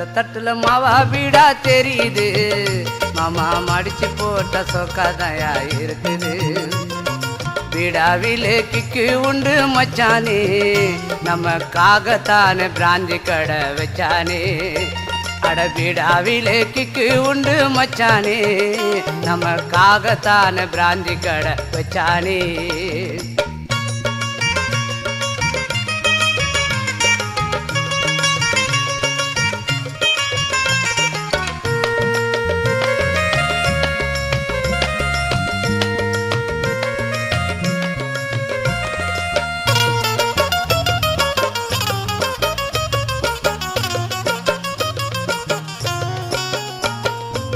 தட்டுல மாவா வீடா தெரியுது. மாமா மடிச்சு போட்ட சொக்காதையா இருக்குது. வீடாவிலே கிக்கு உண்டு மச்சானே. நமக்காகத்தானே பிராந்தி கடை வச்சானே. அட வீடாவிலே கிக்கு உண்டு மச்சானே. நமக்காகத்தானே பிராந்தி கடை வச்சானே.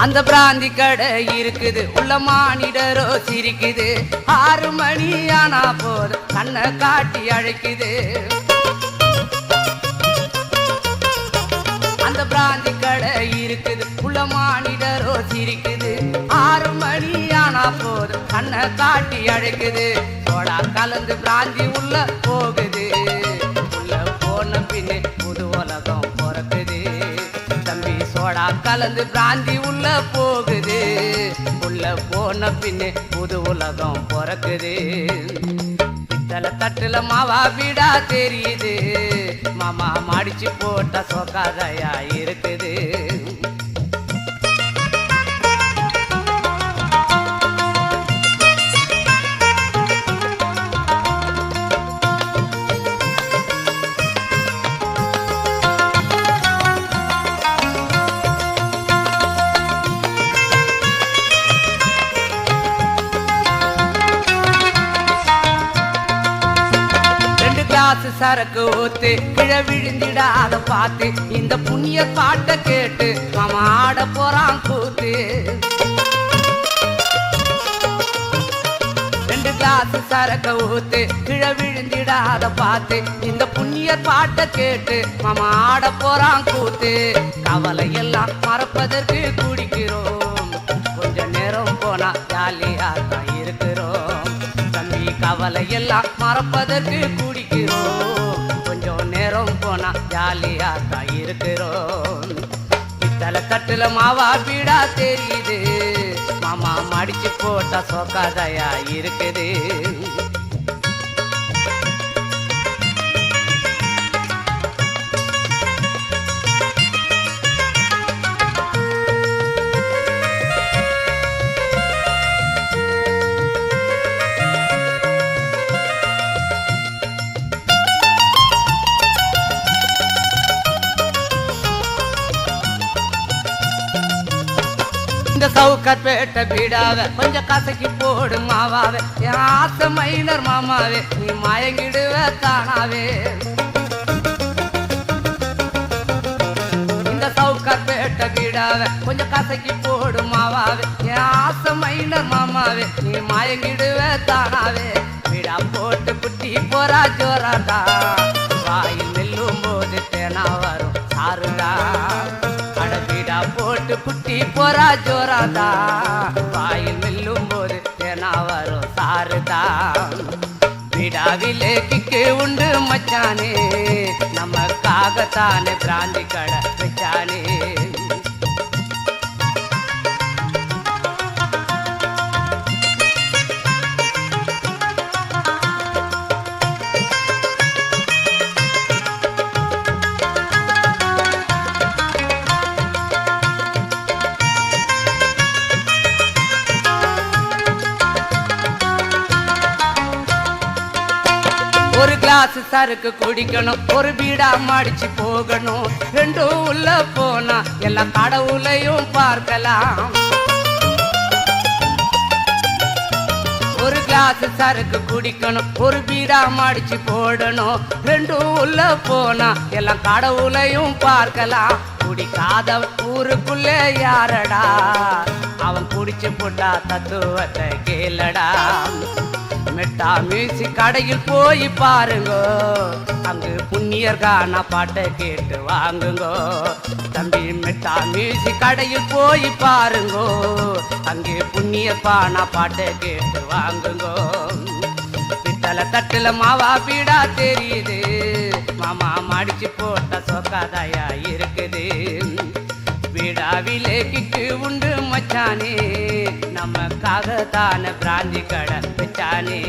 அந்த பிராந்தி கடை இருக்குது. உள்ள மானிடரோ சிரிக்குது. ஆறு மணி ஆனா போதும். கண்ணை காட்டி அழைக்குது. அந்த பிராந்தி கடை இருக்குது. உள்ள மானிடரோ சிரிக்குது. ஆறு மணி ஆனா போதும். கண்ணை காட்டி அழைக்குது. போடா கலந்து பிராந்தி உள்ள போகுது கலந்து பிராந்தி உள்ள போகுது. உள்ள போன பின்னே புது உலகம் பிறக்குது. பித்தளை தட்டுல மாவா வீடா தெரியுது. மாமா மடிச்சு போட்ட சோக்காதையா இருக்குது. சரக்கு ஊத்து கிழ விழுந்திடாத பார்த்து இந்த புண்ணிய பாட்டை கேட்டு மாமா ஆட போறான் கூத்து. ரெண்டு கிளாஸ் சரக்க ஊத்து கிழ விழுந்திடாத பார்த்து இந்த புண்ணிய பாட்டை கேட்டு மாமா ஆட போறான் கூத்து. கவலை எல்லாம் மறப்பதற்கு குடிக்கிறோம். கொஞ்ச நேரம் போனா ஜாலியா தான் தம்பி கவலை எல்லாம் மறப்பதற்கு குடிக்கிறோம். கொஞ்சம் நேரம் போனா ஜாலியா தான் இருக்கிறோம். இத்தலை தட்டுல மாவா பீடா தெரியுது. மாமா மடிச்சு போட்டா சோக்காதையா இருக்குது. இந்த சவுக்கர் பேட்ட பீடாவ கொஞ்சம் கசக்கி போடு மாவாவே. என் ஆசை மைனர் மாமாவே நீ மயங்கிடுவ தானாவே. இந்த சவுக்கர் பேட்ட பீடாவ கொஞ்சம் கசக்கி போடு மாவாவே. என் ஆசை மைனர் மாமாவே நீ மயங்கிடுவ தானாவே. பீடா போட்டு குட்டி போறா ஜோராடா வாயில் நெல்லும் போது தேனா வரும் குட்டி போரா ஜோராதா. வாயில் மெல்லும் போது தேனா வரும் சாருதா. விடாவிலே கிக்கு உண்டு மச்சானே. நமக்காகத்தானே பிராந்தி கடை வச்சானே. கிளாஸ் சருக்கு குடிக்கணும். ஒரு பீடா மாடிச்சு போகணும். ரெண்டும் உள்ள போனா எல்லா கடவுளையும் பார்க்கலாம். ஒரு கிளாஸ் சருக்கு குடிக்கணும். ஒரு பீடா மடிச்சு போடணும். ரெண்டும் உள்ள போனா எல்லாம் கடவுளையும் பார்க்கலாம். குடிக்காதவன் ஊருக்குள்ளே யாரடா? அவன் குடிச்சு போட்டா தத்துவத்தை கேளடா? மெட்டா மியூசிக் கடையில் போய் பாருங்கோ. அங்கு புண்ணியர்கான பாட்டை கேட்டு வாங்குங்கோ. தம்பி மெட்டா மியூசிக் கடையில் போய் பாருங்கோ. அங்கே புண்ணியப்பான பாட்டை கேட்டு வாங்குங்கோ. பித்தளை தட்டுல மாவா பீடா தெரியுது. மாமா மடிச்சு போட்ட சொக்காதாயா இருக்குது. பீடாவிலே கிட்டு உண்டு மச்சானே. நமக்காகத்தான பிராந்தி கடை வச்சானே